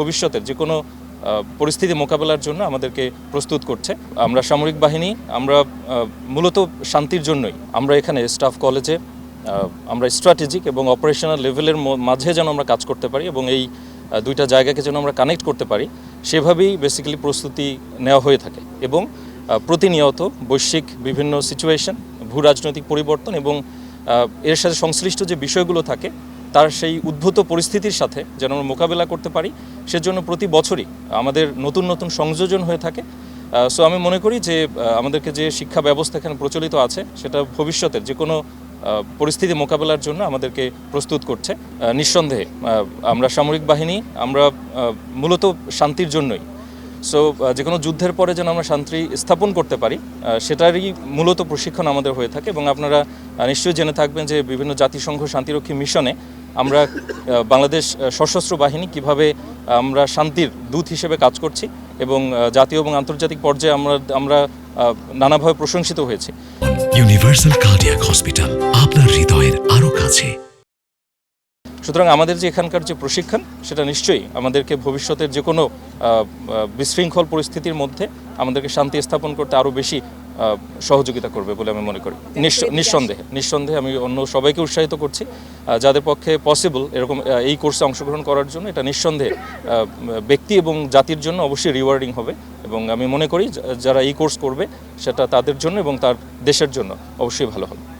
ভবিষ্যতের যে কোনো পরিস্থিতি মোকাবেলার জন্য আমাদেরকে প্রস্তুত করছে। আমরা সামরিক বাহিনী, আমরা মূলত শান্তির জন্যই। আমরা এখানে স্টাফ কলেজে আমরা স্ট্র্যাটেজিক এবং অপারেশনাল লেভেলের মাঝে যেন আমরা কাজ করতে পারি এবং এই দুইটা জায়গাকে যেন আমরা কানেক্ট করতে পারি, সেভাবেই বেসিক্যালি প্রস্তুতি নেওয়া হয়ে থাকে এবং প্রতিনিয়ত বৈশ্বিক বিভিন্ন সিচুয়েশন ভূ রাজনৈতিক পরিবর্তন এবং এর সাথে সংশ্লিষ্ট যে বিষয়গুলো থাকে তার সেই উদ্ভূত পরিস্থিতির সাথে যেন আমরা মোকাবেলা করতে পারি, সেজন্য প্রতি বছরই আমাদের নতুন নতুন সংযোজন হয়ে থাকে। সো আমি মনে করি যে আমাদেরকে যে শিক্ষা ব্যবস্থা এখানে প্রচলিত আছে, সেটা ভবিষ্যতের যে কোনো পরিস্থিতি মোকাবেলার জন্য আমাদেরকে প্রস্তুত করছে। নিঃসন্দেহে আমরা সামরিক বাহিনী, আমরা মূলত শান্তির জন্যই। সো যে কোনো যুদ্ধের পরে যেন আমরা শান্তি স্থাপন করতে পারি সেটারই মূলত প্রশিক্ষণ আমাদের হয়ে থাকে এবং আপনারা নিশ্চয়ই জেনে থাকবেন যে বিভিন্ন জাতিসংঘ শান্তিরক্ষী মিশনে আমরা বাংলাদেশ সশস্ত্র বাহিনী কীভাবে আমরা শান্তির দূত হিসেবে কাজ করছি এবং জাতীয় এবং আন্তর্জাতিক পর্যায়ে আমরা আমরা নানাভাবে প্রশংসিত হয়েছি। ইউনিভার্সাল কার্ডিয়াক হসপিটাল আপনার হৃদয়ের আরও কাছে। সুতরাং আমাদের যে এখানকার যে প্রশিক্ষণ সেটা নিশ্চয়ই আমাদেরকে ভবিষ্যতের যে কোনো বিশৃঙ্খল পরিস্থিতির মধ্যে আমাদেরকে শান্তি স্থাপন করতে আরও বেশি সহযোগিতা করবে বলে আমি মনে করি। নিঃসন্দেহে নিঃসন্দেহে আমি অন্য সবাইকে উৎসাহিত করছি যাদের পক্ষে পসিবল এরকম এই কোর্সে অংশগ্রহণ করার জন্য এটা নিঃসন্দেহে ব্যক্তি এবং জাতির জন্য অবশ্যই রিওয়ার্ডিং হবে এবং আমি মনে করি যারা এই কোর্স করবে সেটা তাদের জন্য এবং তার দেশের জন্য অবশ্যই ভালো হবে।